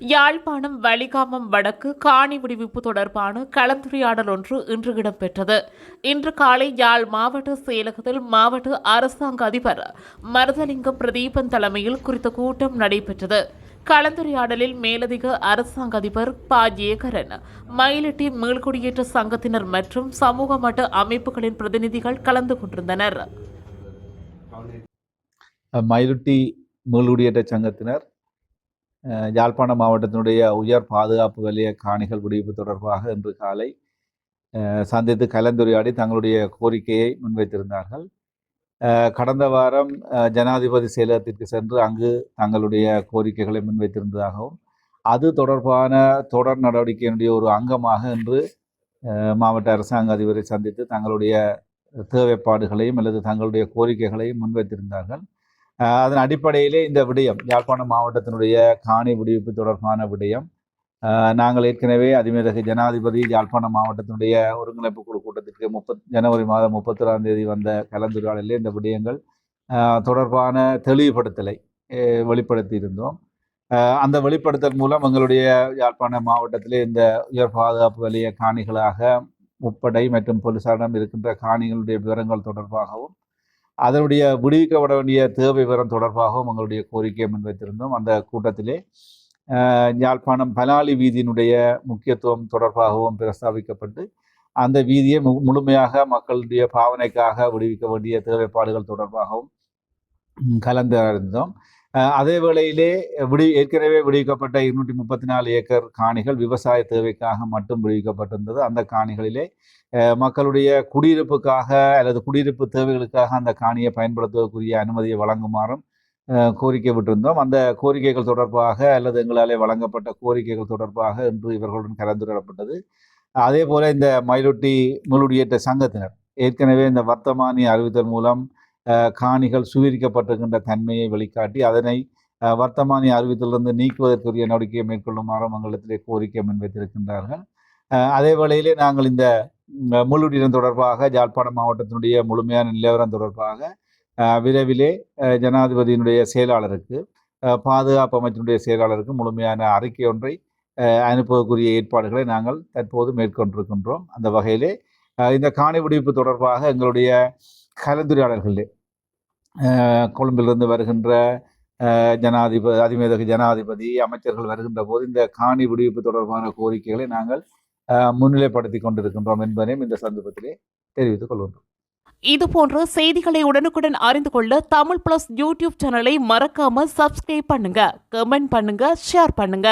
யாழ்ப்பாணம் வலிகாமம் வடக்கு காணி விடுவிப்பு தொடர்பான கலந்துரையாடல் ஒன்று இன்று இடம்பெற்றது. இன்று காலை யாழ் மாவட்ட செயலகத்தில் மாவட்ட அரசாங்க அதிபர் மருதலிங்கம் பிரதீபன் தலைமையில் குறித்த கூட்டம் நடைபெற்றது. கலந்துரையாடலில் மேலதிக அரசாங்க அதிபர் ப. ஜேகரன் மயிலட்டி மீள்குடியேற்ற சங்கத்தினர் மற்றும் சமூக மட்ட அமைப்புகளின் பிரதிநிதிகள் கலந்து கொண்டிருந்தனர். மயிலுட்டி மீள்குடியேற்ற சங்கத்தினர் யாழ்ப்பாண மாவட்டத்தினுடைய உயர் பாதுகாப்பு வலய காணிகள் விடுவிப்பு தொடர்பாக இன்று காலை சந்தித்து கலந்துரையாடி தங்களுடைய கோரிக்கையை முன்வைத்திருந்தார்கள். கடந்த வாரம் ஜனாதிபதி செயலகத்திற்கு சென்று அங்கு தங்களுடைய கோரிக்கைகளை முன்வைத்திருந்ததாகவும் அது தொடர்பான தொடர் நடவடிக்கையினுடைய ஒரு அங்கமாக இன்று மாவட்ட அரசாங்க அதிபரை சந்தித்து தங்களுடைய தேவைப்பாடுகளையும் அல்லது தங்களுடைய கோரிக்கைகளையும் முன்வைத்திருந்தார்கள். அதன் அடிப்படையிலே இந்த விடயம் யாழ்ப்பாணம் மாவட்டத்தினுடைய காணி விடுவிப்பு தொடர்பான விடயம். நாங்கள் ஏற்கனவே அதிமேதகு ஜனாதிபதி யாழ்ப்பாணம் மாவட்டத்தினுடைய ஒருங்கிணைப்பு குழு கூட்டத்திற்கு முப்பத் ஜனவரி மாதம் முப்பத்தொராம் தேதி வந்த கலந்துரையாடலே இந்த விடயங்கள் தொடர்பான தெளிவுபடுத்தலை வெளிப்படுத்தி இருந்தோம் அந்த வெளிப்படுத்தல் மூலம் எங்களுடைய யாழ்ப்பாண மாவட்டத்திலே இந்த உயர் பாதுகாப்பு வலிய காணிகளாக முப்படை மற்றும் போலீசாரிடம் இருக்கின்ற காணிகளுடைய விவரங்கள் தொடர்பாகவும் அதனுடைய விடுவிக்கப்பட வேண்டிய தேவை விவரம் தொடர்பாகவும் எங்களுடைய கோரிக்கையை முன்வைத்திருந்தோம். அந்த கூட்டத்திலே யாழ்ப்பாணம் பலாலி வீதியினுடைய முக்கியத்துவம் தொடர்பாகவும் பிரஸ்தாபிக்கப்பட்டு அந்த வீதியை மு முழுமையாக மக்களுடைய பாவனைக்காக விடுவிக்க வேண்டிய தேவைப்பாடுகள் தொடர்பாகவும் ம், அதே வேளையிலே விடு ஏற்கனவே விடுவிக்கப்பட்ட இருநூற்றி முப்பத்தி நாலு ஏக்கர் காணிகள் விவசாய தேவைக்காக மட்டும் விடுவிக்கப்பட்டிருந்தது. அந்த காணிகளிலே மக்களுடைய குடியிருப்புக்காக அல்லது குடியிருப்பு தேவைகளுக்காக அந்த காணியை பயன்படுத்துவதற்குரிய அனுமதியை வழங்குமாறும் கோரிக்கை விட்டிருந்தோம். அந்த கோரிக்கைகள் தொடர்பாக அல்லது எங்களாலே வழங்கப்பட்ட கோரிக்கைகள் தொடர்பாக இன்று இவர்களுடன் கலந்துரையாடப்பட்டது. அதே போல இந்த மயிலொட்டி முழுடியேற்ற சங்கத்தினர் ஏற்கனவே இந்த வர்த்தமானி அறிவித்தல் மூலம் காணிகள் சுவீரிக்கப்பட்டிருக்கின்ற தன்மையை வெளிக்காட்டி அதனை வர்த்தமானி அறிவித்திலிருந்து நீக்குவதற்குரிய நடவடிக்கையை மேற்கொள்ளுமாறும் எங்களிடத்திலே கோரிக்கை முன்வைத்திருக்கின்றார்கள். அதே வேளையிலே நாங்கள் இந்த முழுநிலம் தொடர்பாக யாழ்ப்பாணம் மாவட்டத்தினுடைய முழுமையான நிலவரம் தொடர்பாக விரைவிலே ஜனாதிபதியினுடைய செயலாளருக்கு பாதுகாப்பு அமைச்சினுடைய செயலாளருக்கு முழுமையான அறிக்கை ஒன்றை அனுப்புவதற்குரிய ஏற்பாடுகளை நாங்கள் தற்போது மேற்கொண்டிருக்கின்றோம். அந்த வகையிலே இந்த காணி விடுவிப்பு தொடர்பாக எங்களுடைய கலந்துரையாடல்களிலே கொழும்பிலிருந்து வருகின்ற ஜனாதிபதி அதிமேதக ஜனாதிபதி அமைச்சர்கள் வருகின்ற போது இந்த காணி விடுவிப்பு தொடர்பான கோரிக்கைகளை நாங்கள் முன்னிலைப்படுத்தி கொண்டிருக்கின்றோம் என்பதையும் இந்த சந்தர்ப்பத்திலே தெரிவித்துக் கொள்கின்றோம். இதுபோன்ற செய்திகளை உடனுக்குடன் அறிந்து கொள்ள தமிழ் பிளஸ் யூடியூப் சேனலை மறக்காம சப்ஸ்கிரைப் பண்ணுங்க கமெண்ட் பண்ணுங்க ஷேர் பண்ணுங்க.